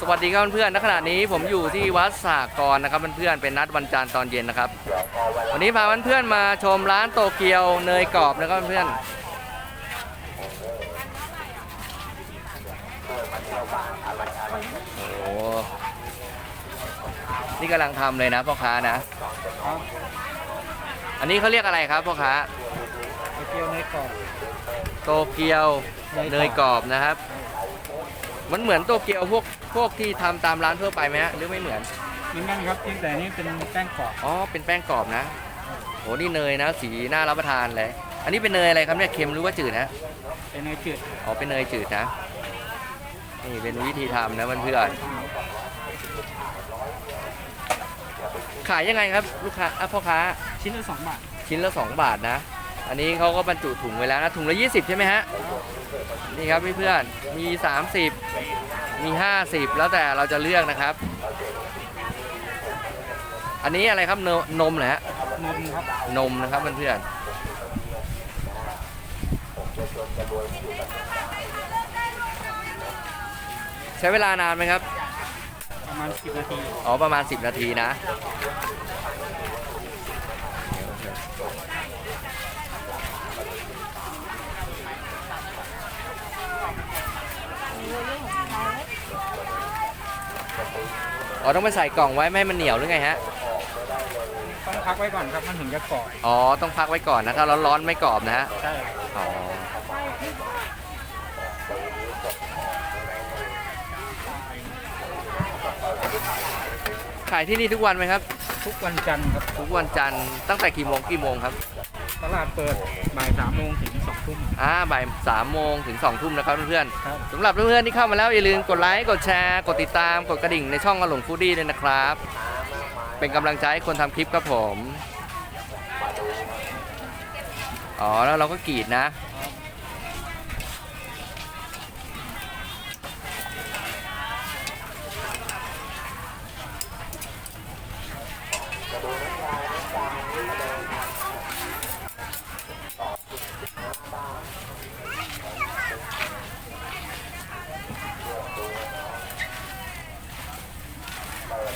สวัสดีครับเพื่อนๆณขณะนี้ผมอยู่ที่วัดสากรนะครับเพื่อนๆเป็นนัดวันจันทร์ตอนเย็นนะครับ วันนี้พาเพื่อนๆมาชมร้านโตเกียวเนยกรอบนะครับเพื่อนๆโอ้โหนี่กำลังทำเลยนะพ่อค้านะครับอันนี้เขาเรียกอะไรครับพ่อค้าไข่เจียวในกรอบโตเกียวเนยกรอบนะครับ มันเหมือนโตเกียวพวกพวกที่ทำตามร้านทั่วไปไหมฮะหรือไม่เหมือนนี่นั่นครับที่แต่นี่เป็นแป้งกรอบอ๋อ เป็นแป้งกรอบนะโหนี่เนยนะ สีน่ารับประทานเลย อันนี้เป็นเนยอะไรครับเนี่ยเค็มหรือว่าจืดนะ เป็นเนยจืดอ๋อ เป็นเนยจืดนะ นี่เป็นวิธีทำนะเพื่อนๆขายยังไงครับลูกค้าอะพ่อค้า ชิ้นละสองบาทชิ้นละ 2 บาทนะ อันนี้เขาก็บรรจุถุงไว้แล้วนะถุงละ 20 ใช่ไหมฮะนี่ครับเพื่อนๆมี 30 มี 50 แล้วแต่เราจะเลือกนะครับ อันนี้อะไรครับเนนมเหรอฮะนมครับนมนะครับเพื่อนๆใช้เวลานานไหมครับ ประมาณ 10 นาที อ๋อ ประมาณ 10 นาทีนะ อ๋อต้องไปใส่กล่องไว้ไม่ให้มันเหนียวหรือไงฮะ ต้องพักไว้ก่อนครับมันถึงจะกรอบอ๋อต้องพักไว้ก่อนนะถ้าร้อนๆไม่กรอบนะฮะ ใช่อ๋อ ขายที่นี่ทุกวันไหมครับ ทุกวันจันทร์ครับทุกวันจันทร์ตั้งแต่กี่โมงกี่โมงครับ ตลาดเปิดบ่ายสามโมงถึงสองทุ่ม อ่าบ่ายสามโมงถึงสองทุ่มนะครับเพื่อนครับ ๆสำหรับเพื่อนๆที่เข้ามาแล้วอย่าลืมกดไลค์กดแชร์กดติดตามกดกระดิ่งในช่องอลงฟูดี้ด้วยนะครับ เป็นกำลังใจให้คนทำคลิปครับผม อ๋อแล้วเราก็กรีดนะ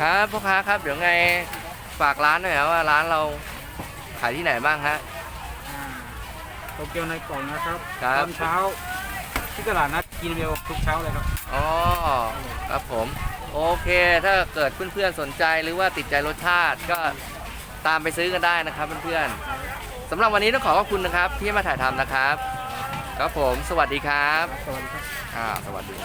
ครับพ่อค้าครับเดี๋ยวไงฝากร้านหน่อยครับว่าร้านเราขายที่ไหนบ้างฮะ อ่าโตเกียวในกล่องนะครับครับตอนเช้า ที่ตลาดนัดกินเวลทุกเช้าเลยครับ อ๋อครับผม โอเคถ้าเกิดเพื่อนๆสนใจหรือว่าติดใจรสชาติก็ตามไปซื้อกันได้นะครับเพื่อนๆสำหรับวันนี้ต้องขอขอบคุณนะครับที่มาถ่ายทำนะครับ ครับผม สวัสดีครับ สวัสดีครับ อ่า สวัสดี